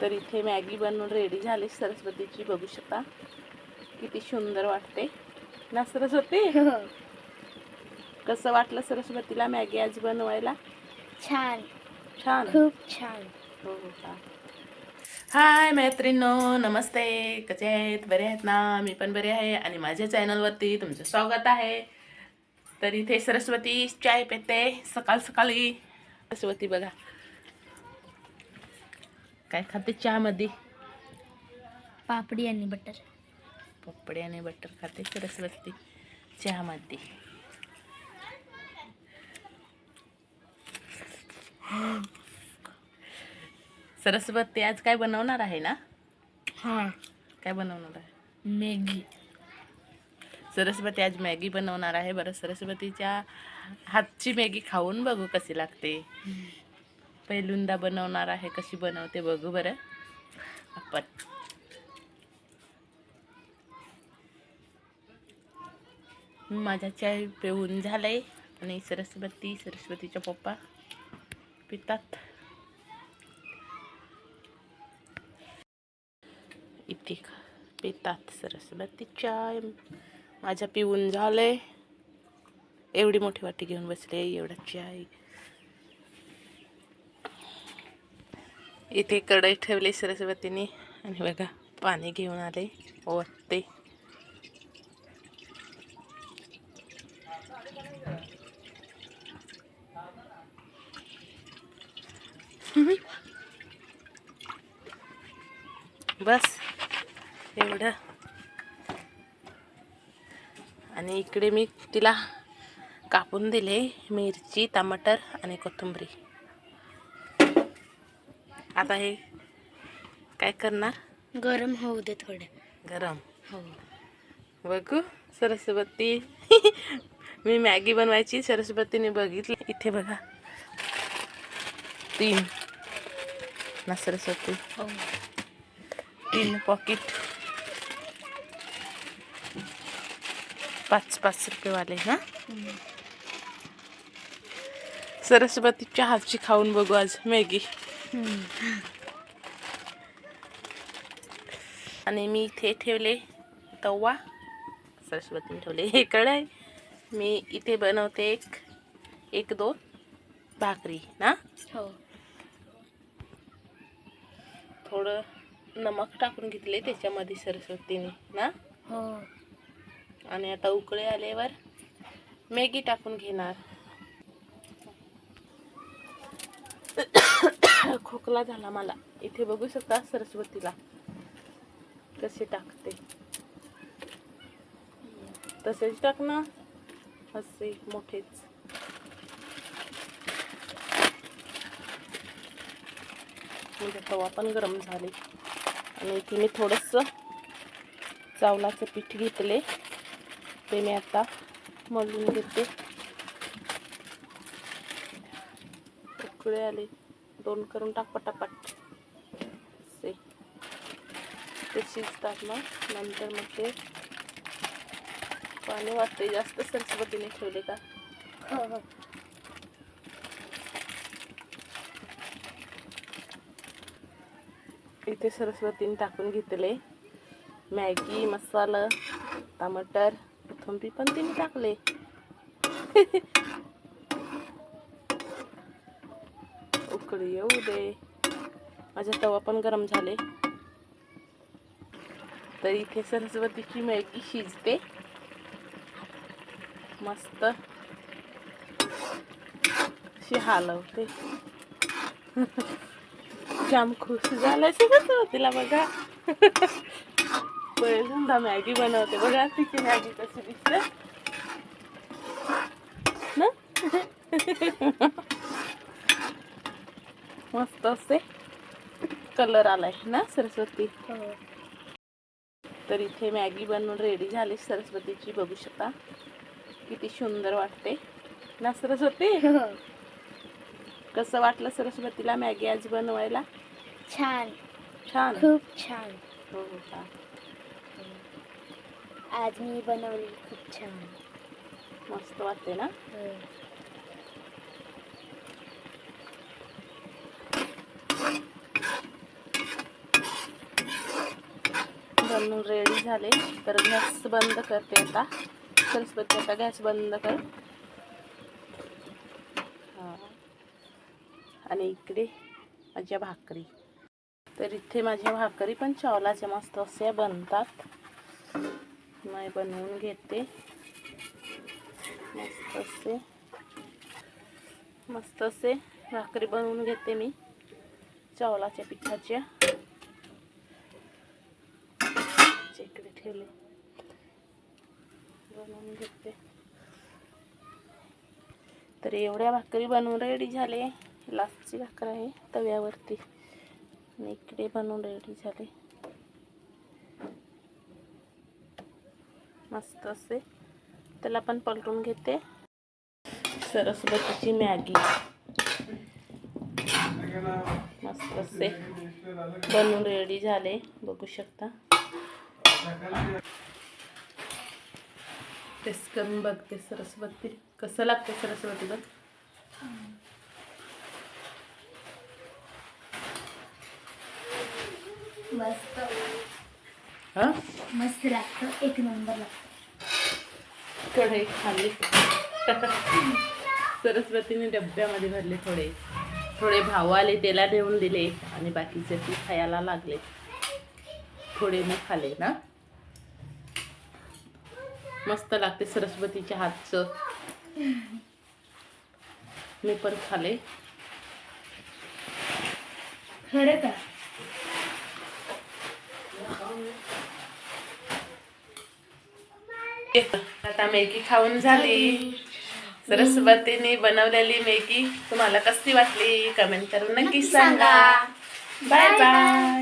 तर इथे मॅगी बनवून रेडी झाली. सरस्वतीची बघू शकता. किती सुंदर वाटते. ना सरस्वती? कसं वाटलं सरस्वतीला मॅगी आज बनवायला? छान. छान? खूप छान. हो हो का? हाय मैत्रिणो नमस्ते. कसे आहेत? बरे आहेत ना? मी पण बरे आहे. आणि माझ्या चॅनलवरती तुमचं स्वागत आहे. तर इथे सरस्वती चाय पेते सकाळ सकाळी सरस्वती बघा. काय खाते चहामध्ये? पापडी आणि बटर. पपडे आणि बटर खाते सरस्वती चहामध्ये. सरस्वती आज काय बनवणार आहे ना? हां. काय बनवणार आहे? मॅगी. सरस्वती आज मॅगी बनवणार आहे. बरं सरस्वतीच्या हातची मॅगी खाऊन बघू कशी लागते. पहिल्यांदा बनवणार आहे कशी बनवते बघू बरं. आपण. माझा चाय पिऊन झालाय आणि सरस्वती सरस्वतीच्या पप्पा पितात. इथे पितात सरस्वती चाय. माझ्या पिऊन झालंय. एवढी मोठी वाटी घेऊन बसले एवढा चाय. इथे कढई ठेवली सरस्वतीने. आणि बघा पाणी घेऊन आले ओतते बस एवढं. आणि इकडे मी तिला कापून दिले मिरची टमाटर आणि कोथिंबरी. आता हे काय करणार? गरम होऊ दे थोडं. गरम? हो. बघू. सरस्वती. मी मॅगी बनवायची सरस्वतीने बघितली. इथे बघा. तीन. ना सरस्वती. हो. तीन पॉकेट पाच पाच रुपयेवाले ना सरस्वतीच्या हातची खाऊन बघू आज मॅगी. आणि मी इथे ठेवले तवा. सरस्वतीने ठेवले. हे कढाई. मी इथे बनवते एक एक दोन भाकरी ना? हो. थोडं नमक टाकून घेतले त्याच्यामध्ये सरस्वतीने ना? हो. आणि आता उकळे आल्यावर मॅगी टाकून घेणार. खोकला झाला मला. इथे बघू शकता सरस्वतीला. कसे टाकते. तसेच टाक ना. असे मोठेच. म्हणजे तवा पण गरम झाले. आणि इथे मी थोडंसं चावलाचं पीठ घेतले. ते मी आता मळून घेते. उकळे आले. दोन करून टाक पटापट. असे ते शिजतात मग. नंतर मग ते पाणी वाटते जास्त सरस्वतीने ठेवले का? हो इथे सरस्वतीने टाकून घेतले. मॅगी मसाला टमाटर कोथिंबीर पण तिने टाकले. उकळी येऊ दे. माझा तवा पण गरम झाले. तर इथे सरस्वतीची मॅगी शिजते. मस्त. अशी हालवते. जाम खुश झालाय सरस्वतीला बघा. पहिल्यांदा मॅगी बनवते. बघा तिची मॅगी कशी दिसते. ना? मस्त असते कलर आलाय ना सरस्वती. हो. तर इथे मॅगी बनवून रेडी झाली सरस्वतीची बघू शकता. किती सुंदर वाटते. ना सरस्वती? कसं वाटलं सरस्वतीला मॅगी आज बनवायला? छान. छान. खूप छान. हो हो का? आज मी बनवली खूप छान. मस्त वाटते ना? बनवून रेडी झाले. तर गॅस बंद करते आता. सरस्वती आता गॅस बंद कर. आणि इकडे माझ्या भाकरी. तर इथे माझ्या भाकरी पण चावलाच्या मस्त असे बनतात. मी बनवून घेते. मस्त असे. मस्त असे भाकरी बनवून घेते मी. चावलाच्या पिठाच्या. इकडे ठेवले. बनवून घेते. तर एवढ्या भाकरी बनवून रेडी झाले. लास्टची भाकर आहे तव्यावरती. आणि इकडे बनवून रेडी झाले. मस्त असे. त्याला पण पलटून घेते. सरस्वतीची मॅगी. मस्त असे. बनवून रेडी झाले. बघू शकता. टेस्ट करून बघते सरस्वती. कसं लागते सरस्वती बघ. मस्त. हां? मस्त लागतं. एक नंबर लागतं. कढई खाल्ली. सरस्वतीने डब्यामध्ये भरले थोडे. थोडे भाऊ आले त्याला देऊन दिले आणि बाकीचे ती खायला लागले. थोडे मी खाले ना. मस्त लागते सरस्वतीच्या हातचं. मी पण खाले. खरं का? आता मॅगी खाऊन झाली. सरस्वतीने बनवलेली मॅगी. तुम्हाला कशी वाटली? कमेंट करून नक्की सांगा. Bye bye